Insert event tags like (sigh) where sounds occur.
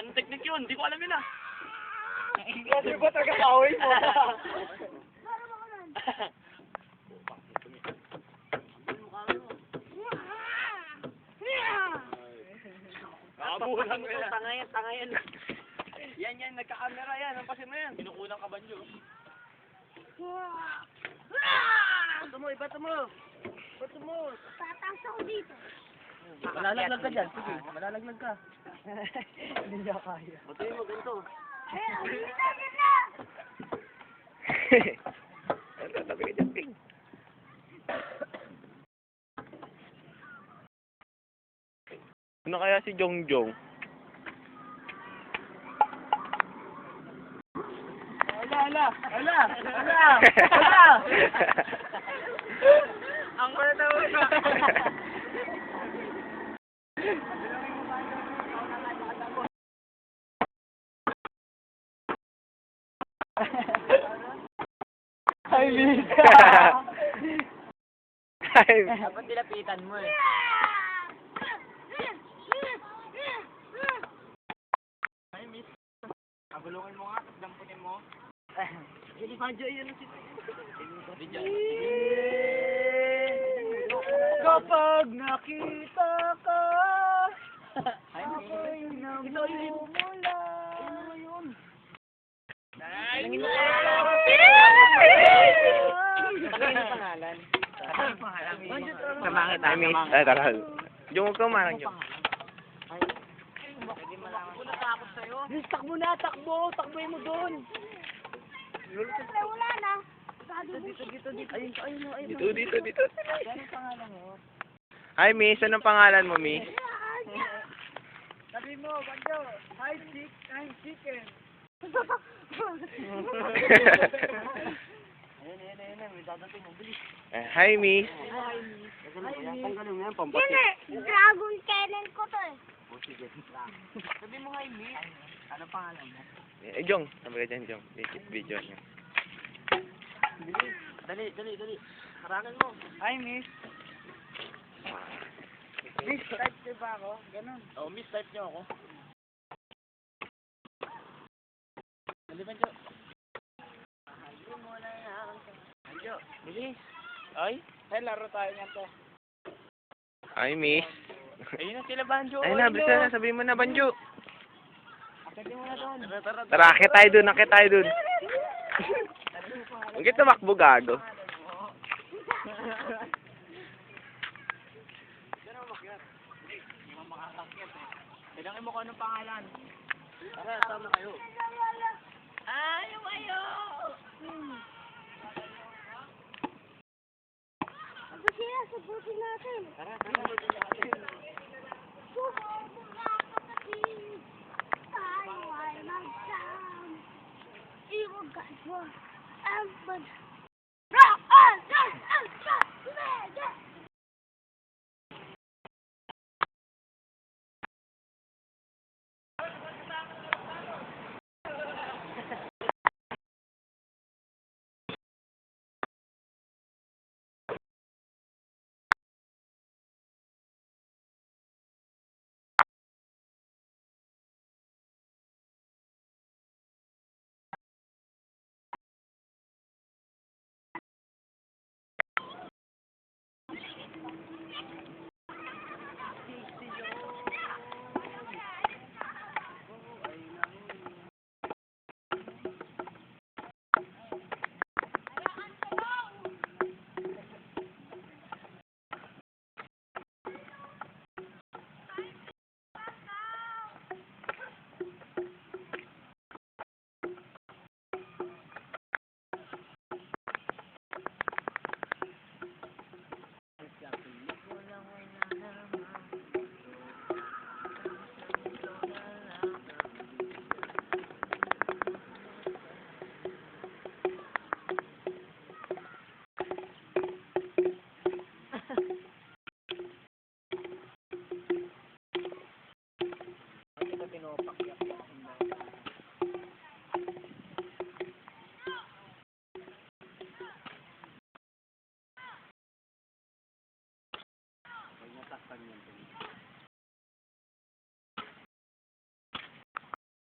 Anong technique yun? Hindi ko alam yun ah. Kasi ba taga kawin mo? Nakabuhan mo yan. Tanga yan, tanga yan. Yan yan, nagka-camera yan. Ang pasin mo yan. Kinukulang ka ba nyo? Bato mo, ibato mo. Bato mo. Tataas ako dito. Malalaglag ka dyan, sige. Malalaglag ka. (laughs) Hindi niya kaya. Bato mo, ganito. Eh, ang. Tatabi ka dyan, Ping. Ano kaya si Jong Jong? Ala, ala, ala, ala, (laughs) ala. Ang kulit (laughs) na Ay, Lisa. Time. Dapat nilapitan mo eh. Abulungin mo nga, tapos damputin mo. Hindi pa dyan yun si. Kapag nakita ka, Ay, ako'y namumula. Ano yun? Ay, Tangin mo pangalan. Sama kita. I miss. Ay, tara. Jong, huwag kang marang Jong. Yes, takbo na, takbo. Takboy mo doon. Wala na. Dito, dito, dito. Ayun, ayun, ayun. Dito, dito, dito. Anong pangalan mo? Hi, Miss. Anong pangalan mo, Miss? Sabi mo, Banjo, hi, chick, hi, chicken. (laughs) Ayun, ayun, ayun, ayun. May dadating mo. Bilis. Eh, Hi, Miss. Hi, miss. Tanggalin mo yan, Yan eh, dragon cannon ko to eh. Sabi mo, hi, miss. Anong pangalan mo? Eh, Jong. Sabi ka dyan, Jong. Video, video niya. Bilis. Dali, dali, dali. Harangan mo. Hi, miss. Miss, type ko ba ako? Ganon. Oh, miss type niyo ako. Dali, Banjo. Banjo, bilis. Ay, ay, laro tayo nga to. Hi, Miss. Ayun na sila, Banjo. Ayun na, bilis na. Sabihin mo na, Banjo. Akitin mo na doon. Tara, tara, Tara, akit tayo dun, akit tayo dun. Huwag kita makbo, gago. Kailangan mo kung anong pangalan. Tara, sama kayo. Ayaw, ayaw. Ako sabutin natin. Tara, tara. Ka kapatid. Tayo ay magsam. Iwag ka mo. Ang bad. Rock on! Rock on! Rock on! Pagkakas ng